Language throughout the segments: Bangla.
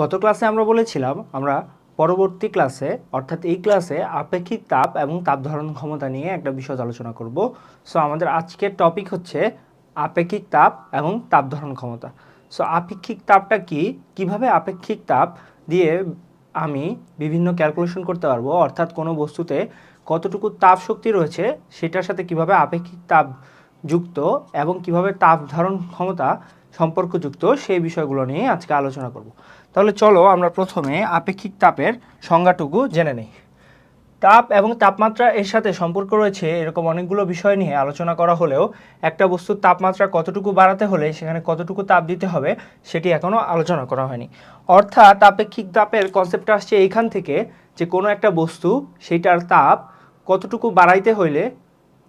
গত ক্লাসে আমরা বলেছিলাম, আমরা পরবর্তী ক্লাসে অর্থাৎ এই ক্লাসে আপেক্ষিক তাপ এবং তাপ ধারণ ক্ষমতা নিয়ে একটা বিষয় আলোচনা করব। সো আমাদের আজকের টপিক হচ্ছে আপেক্ষিক তাপ এবং তাপ ধারণ ক্ষমতা। সো আপেক্ষিক তাপটা কি? কীভাবে আপেক্ষিক তাপ দিয়ে আমি বিভিন্ন ক্যালকুলেশন করতে পারব? অর্থাৎ কোনো বস্তুতে কতটুকু তাপ শক্তি রয়েছে, সেটার সাথে কীভাবে আপেক্ষিক তাপ যুক্ত এবং কীভাবে তাপ ধারণ ক্ষমতা সম্পর্কযুক্ত সেই বিষয়গুলো নিয়ে আজকে আলোচনা করব। তাহলে চলো আমরা প্রথমে আপেক্ষিক তাপের সংজ্ঞাটুকু জেনে নিই। তাপ এবং তাপমাত্রা এর সাথে সম্পর্ক রয়েছে এরকম অনেকগুলো বিষয় নিয়ে আলোচনা করা হলেও একটা বস্তুর তাপমাত্রা কতটুকু বাড়াতে হলে সেখানে কতটুকু তাপ দিতে হবে সেটি এখনও আলোচনা করা হয়নি। অর্থাৎ আপেক্ষিক তাপের কনসেপ্টটা আসছে এইখান থেকে যে কোনো একটা বস্তু সেইটার তাপ কতটুকু বাড়াইতে হইলে,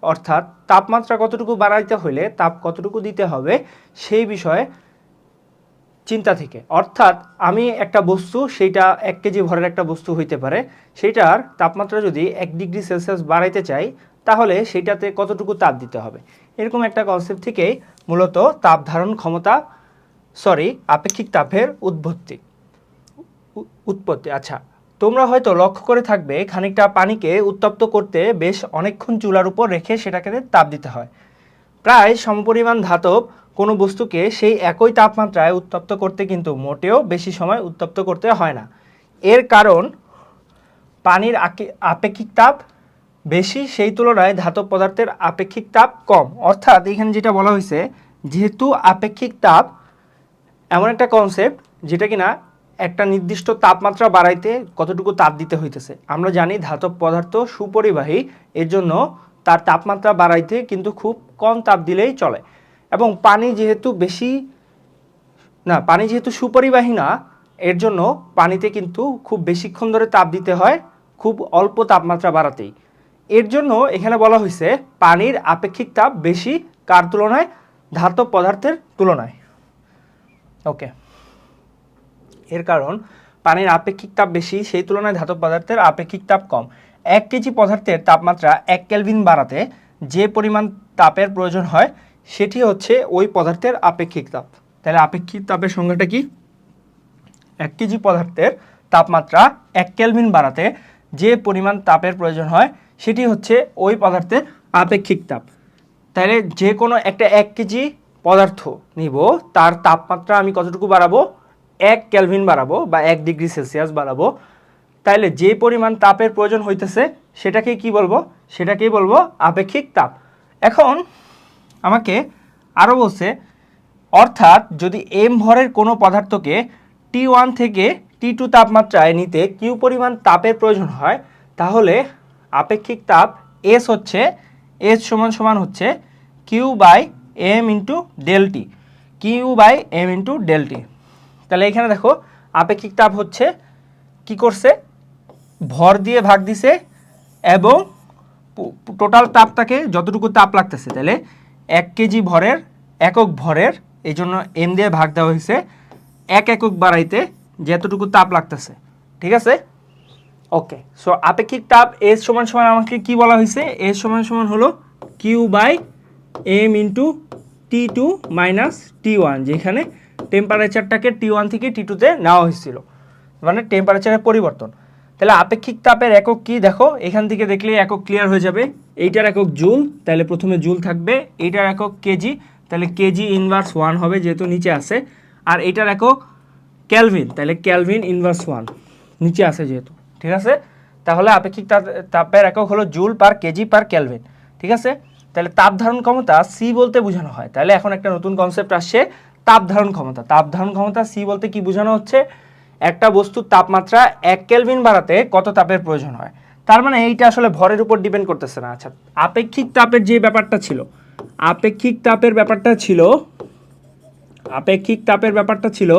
অর্থাৎ তাপমাত্রা কতটুকু বাড়াইতে হইলে, তাপ কতটুকু দিতে হবে সেই বিষয়ে চিন্তা থেকে। অর্থাৎ আমি একটা বস্তু, সেইটা এক কেজি ভরের একটা বস্তু হইতে পারে, সেইটার তাপমাত্রা যদি এক ডিগ্রি সেলসিয়াস বাড়াইতে চাই, তাহলে সেইটাতে কতটুকু তাপ দিতে হবে? এরকম একটা কনসেপ্ট থেকেই মূলত তাপ ধারণ ক্ষমতা সরি আপেক্ষিক তাপের উদ্ভত্তি উৎপত্তি আচ্ছা। তোমরা হয়তো লক্ষ্য করে থাকবে, খানিকটা পানিকে উত্তপ্ত করতে বেশ অনেকক্ষণ চুলার উপর রেখে সেটাকে তাপ দিতে হয়। প্রায় সমপরিমাণ ধাতব কোনো বস্তুকে সেই একই তাপমাত্রায় উত্তপ্ত করতে কিন্তু মোটেও বেশি সময় উত্তপ্ত করতে হয় না। এর কারণ, পানির আপেক্ষিক তাপ বেশি, সেই তুলনায় ধাতব পদার্থের আপেক্ষিক তাপ কম। অর্থাৎ এখানে যেটা বলা হয়েছে, যেহেতু আপেক্ষিক তাপ এমন একটা কনসেপ্ট যেটা কিনা একটা নির্দিষ্ট তাপমাত্রা বাড়াইতে কতটুকু তাপ দিতে হইতেছে। আমরা জানি ধাতব পদার্থ সুপরিবাহী, এর জন্য তার তাপমাত্রা বাড়াইতে কিন্তু খুব কম তাপ দিলেই চলে। এবং পানি যেহেতু বেশি, না, পানি যেহেতু সুপরিবাহী না, এর জন্য পানিতে কিন্তু খুব বেশিক্ষণ ধরে তাপ দিতে হয়, খুব অল্প তাপমাত্রা বাড়াতেই। এর জন্য এখানে বলা হয়েছে, পানির আপেক্ষিক তাপ বেশি কার তুলনায়? ধাতব পদার্থের তুলনায়। ওকে। এর কারণ, পানির আপেক্ষিক তাপ বেশি, সেই তুলনায় ধাতব পদার্থের আপেক্ষিক তাপ কম। এক কেজি পদার্থের তাপমাত্রা এক কেলভিন বাড়াতে যে পরিমাণ তাপের প্রয়োজন হয় সেটি হচ্ছে ওই পদার্থের আপেক্ষিক তাপ। তাহলে আপেক্ষিক তাপের সংজ্ঞাটা কি? এক কেজি পদার্থের তাপমাত্রা এক কেলভিন বাড়াতে যে পরিমাণ তাপের প্রয়োজন হয়, সেটি হচ্ছে ওই পদার্থের আপেক্ষিক তাপ। তাহলে যে কোনো একটা এক কেজি পদার্থ নিব, তার তাপমাত্রা আমি কতটুকু বাড়াবো? এক ক্যালভিন বাড়াবো বা এক ডিগ্রি সেলসিয়াস বাড়াবো। তাইলে যে পরিমাণ তাপের প্রয়োজন হইতেছে, সেটাকে কি বলব? সেটাকেই বলব আপেক্ষিক তাপ। এখন আমাকে আরও বলছে, অর্থাৎ যদি এম ভরের কোনো পদার্থকে টি ওয়ান থেকে টি টু তাপমাত্রায় নিতে কিউ পরিমাণ তাপের প্রয়োজন হয়, তাহলে আপেক্ষিক তাপ এস হচ্ছে এস সমান সমান হচ্ছে Q by M into del T Q by M into del T তাহলে এখানে দেখো, আপেক্ষিক তাপ হচ্ছে, কি করছে? ভর দিয়ে ভাগ দিছে এবং টোটাল তাপটাকে যতটুকু তাপ লাগতেছে, তাহলে এক কেজি ভরের, একক ভরের এই জন্য এম দিয়ে ভাগ দেওয়া হয়েছে এক একক বাড়াইতে যতটুকু তাপ লাগতেছে। ঠিক আছে? ওকে সো আপেক্ষিক তাপ এস সমান সমান আমাকে কি বলা হয়েছে? এস সমান সমান হলো Q by M into T two minus T one যেখানে টেম্পারেচারটাকে টি ওয়ান থেকে টি টুতে নেওয়া হয়েছিল। মানে টেম্পারেচারের পরিবর্তন। তাহলে আপেক্ষিক তাপের একক কি? দেখো, এখান থেকে দেখলে একক ক্লিয়ার হয়ে যাবে। এইটার একক জুল, তাহলে প্রথমে জুল থাকবে। এইটার একক কেজি তাহলে কেজি ইনভার্স ওয়ান হবে যেহেতু নিচে আছে। আর এইটার একক ক্যালভিন তাহলে ক্যালভিন ইনভার্স ওয়ান নিচে আছে যেহেতু। ঠিক আছে? তাহলে আপেক্ষিক তাপ- তাপের একক হলো joule per KG per kelvin ঠিক আছে? তাহলে তাপ ধারণ ক্ষমতা সি বলতে বোঝানো হয়। তাহলে এখন একটা নতুন কনসেপ্ট আসছে, তাপ ধারণ ক্ষমতা। তাপ ধারণ ক্ষমতা সি বলতে কি বোঝানো হচ্ছে? একটা বস্তুর তাপমাত্রা এক কেলভিন বাড়াতে কত তাপের প্রয়োজন হয়? তার মানে এইটা আসলে ভরের উপর ডিপেন্ড করতেছে না। আচ্ছা আপেক্ষিক তাপের যে ব্যাপারটা ছিল, আপেক্ষিক তাপের ব্যাপারটা ছিল, আপেক্ষিক তাপের ব্যাপারটা ছিল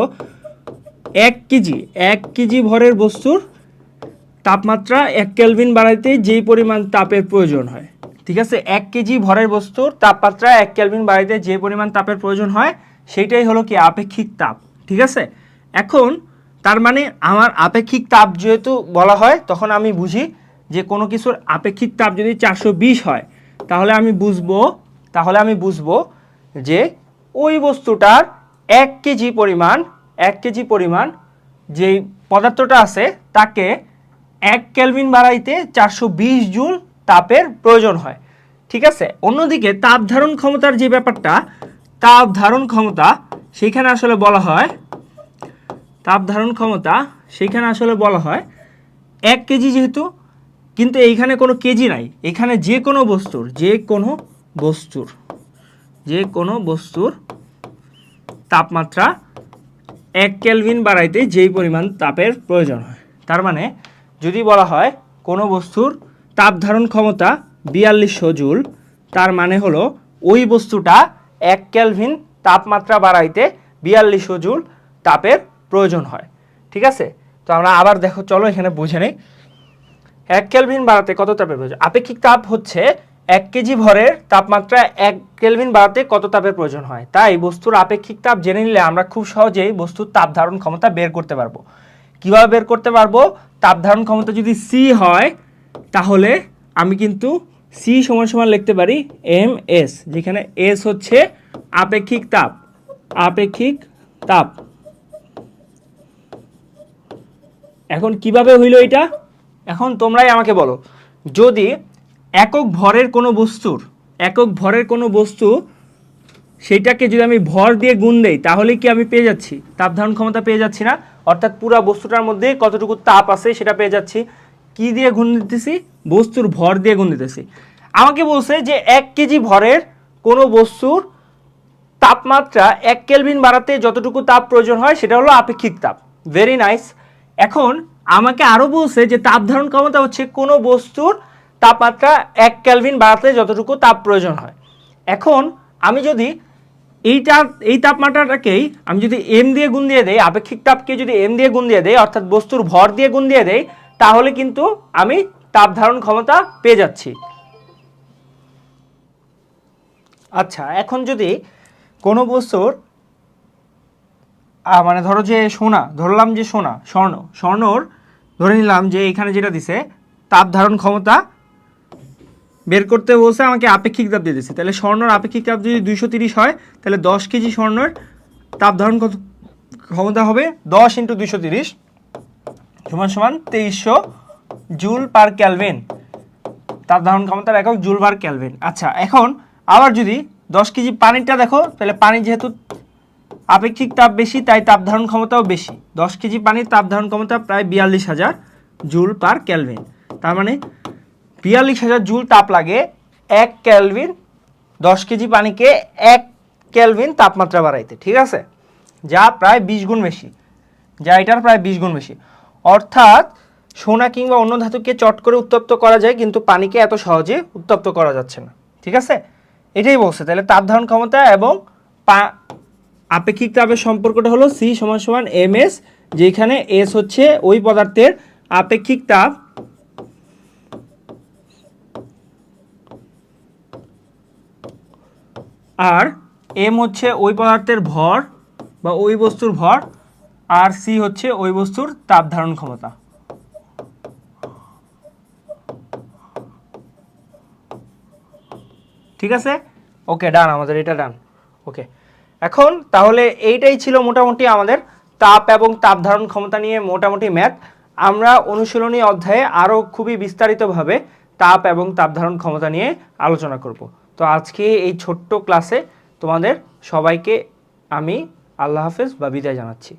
এক কেজি এক কেজি ভরের বস্তুর তাপমাত্রা এক কেলভিন বাড়াইতে যেই পরিমাণ তাপের প্রয়োজন হয়। ঠিক আছে? এক কেজি ভরের বস্তুর তাপমাত্রা এক কেলভিন বাড়াইতে যে পরিমাণ তাপের প্রয়োজন হয়, সেইটাই হলো কি আপেক্ষিক তাপ। ঠিক আছে? এখন তার মানে আমার আপেক্ষিক তাপ যেহেতু বলা হয়, তখন আমি বুঝি যে কোনো কিছুর আপেক্ষিক তাপ যদি চারশো বিশ হয়, তাহলে আমি বুঝব, তাহলে আমি বুঝব যে ওই বস্তুটার এক কেজি পরিমাণ, এক কেজি পরিমাণ যে পদার্থটা আছে, তাকে এক কেলভিন বাড়াইতে চারশো বিশ জুল তাপের প্রয়োজন হয়। ঠিক আছে? অন্যদিকে তাপ ধারণ ক্ষমতার যে ব্যাপারটা, তাপ ধারণ ক্ষমতা সেইখানে আসলে বলা হয় তাপ ধারণ ক্ষমতা সেইখানে আসলে বলা হয় এক কেজি যেহেতু, কিন্তু এইখানে কোনো কেজি নাই। এখানে যে কোনো বস্তুর, যে কোনো বস্তুর, যে কোনো বস্তুর তাপমাত্রা এক ক্যালভিন বাড়াইতে যেই পরিমাণ তাপের প্রয়োজন হয়। তার মানে যদি বলা হয় কোনো বস্তুর তাপ ধারণ ক্ষমতা বিয়াল্লিশশো জুল, তার মানে হলো ওই বস্তুটা এক ক্যালভিন তাপমাত্রা বাড়াইতে বিয়াল্লিশশো জুল তাপের প্রয়োজন হয়। ঠিক আছে? তো আমরা আবার দেখো, চলো এখানে বুঝে নেই। এক কেলভিন বাড়াতে কত তাপের প্রয়োজন? আপেক্ষিক তাপ হচ্ছে এক কেজি ভরের তাপমাত্রা এক কেলভিন বাড়াতে কত তাপের প্রয়োজন হয়? তাই বস্তুর আপেক্ষিক তাপ জেনে নিলে আমরা খুব সহজেই বস্তুর তাপ ধারণ ক্ষমতা বের করতে পারব। কীভাবে বের করতে পারব? তাপ ধারণ ক্ষমতা যদি সি হয়, তাহলে আমি কিন্তু সি সমান সমান লিখতে পারি এম এস যেখানে এস হচ্ছে আপেক্ষিক তাপ। আপেক্ষিক তাপ। এখন কীভাবে হইল এটা? এখন তোমরাই আমাকে বলো। যদি একক ভরের কোনো বস্তুর, একক ভরের কোনো বস্তু সেইটাকে যদি আমি ভর দিয়ে গুণ দেই, তাহলে কি আমি পেয়ে যাচ্ছি? তাপ ধারণ ক্ষমতা পেয়ে যাচ্ছি না? অর্থাৎ পুরো বস্তুটার মধ্যে কতটুকু তাপ আছে সেটা পেয়ে যাচ্ছি। কি দিয়ে গুণ দিতেছি? বস্তুর ভর দিয়ে গুণ দিতেছি। আমাকে বলছে যে এক কেজি ভরের কোনো বস্তুর তাপমাত্রা এক কেলভিন বাড়াতে যতটুকু তাপ প্রয়োজন হয়, সেটা হলো আপেক্ষিক তাপ। ভেরি নাইস এখন আমাকে আরও বলছে যে তাপ ধারণ ক্ষমতা হচ্ছে কোনো বস্তুর তাপমাত্রা এক ক্যালভিন বাড়াতে যতটুকু তাপ প্রয়োজন হয়। এখন আমি যদি এইটা, এই তাপমাত্রাটাকেই আমি যদি এম দিয়ে গুণ দিয়ে দেই, আপেক্ষিক তাপকে যদি এম দিয়ে গুণ দিয়ে দেই, অর্থাৎ বস্তুর ভর দিয়ে গুণ দিয়ে দেই, তাহলে কিন্তু আমি তাপ ধারণ ক্ষমতা পেয়ে যাচ্ছি। আচ্ছা এখন যদি কোনো বস্তুর মানে ধরো যে সোনা, ধরলাম যে সোনা, স্বর্ণ। স্বর্ণর ধরে নিলাম যে এখানে যেটা দিছে, তাপ ধারণ ক্ষমতা বের করতে বলছে আমাকে আপেক্ষিক তাপ দিয়ে দিচ্ছে তাহলে স্বর্ণর আপেক্ষিক তাপ যদি দুইশো তিরিশ হয়, তাহলে দশ কেজি স্বর্ণের তাপ ধারণ কত ক্ষমতা হবে দশ ইন্টু দুইশো তিরিশ সমান সমান তেইশশো জুল পার ক্যালভেন। তাপ ধারণ ক্ষমতার একক জুল পার ক্যালভিন। আচ্ছা এখন আবার যদি দশ কেজি পানিটা দেখো, তাহলে পানি যেহেতু আপেক্ষিক তাপ বেশি, তাই তাপ ধারণ ক্ষমতাও বেশি। দশ কেজি পানির তাপ ধারণ ক্ষমতা প্রায় বিয়াল্লিশ হাজার জুল পার ক্যালভিন। তার মানে বিয়াল্লিশ হাজার জুল তাপ লাগে এক ক্যালভিন, দশ কেজি পানিকে এক ক্যালভিন তাপমাত্রা বাড়াইতে, ঠিক আছে? যা প্রায় বিশ গুণ বেশি। যা এটার প্রায় বিশ গুণ বেশি। অর্থাৎ সোনা কিংবা অন্য ধাতুকে চট করে উত্তপ্ত করা যায়, কিন্তু পানিকে এত সহজে উত্তপ্ত করা যাচ্ছে না, ঠিক আছে? এটাই বলছে। তাহলে তাপ ধারণ ক্ষমতা এবং আপেক্ষিক তাপের সম্পর্কটা হলো সি সমান সমান এম এস যেখানে এস হচ্ছে ওই পদার্থের আপেক্ষিক তাপ। আর এম হচ্ছে ওই পদার্থের ভর বা ওই বস্তুর ভর, আর সি হচ্ছে ওই বস্তুর তাপ ধারণ ক্ষমতা। ঠিক আছে? ওকে ডান আমাদের এটা ডান ওকে এখন তাহলে এইটাই ছিল মোটামুটি আমাদের তাপ এবং তাপ ধারণ ক্ষমতা নিয়ে মোটামুটি ম্যাথ। আমরা অনুশীলনী অধ্যায়ে আরও খুবই বিস্তারিতভাবে তাপ এবং তাপ ধারণ ক্ষমতা নিয়ে আলোচনা করব। তো আজকে এই ছোট্ট ক্লাসে তোমাদের সবাইকে আমি আল্লাহ হাফেজ বা বিদায় জানাচ্ছি।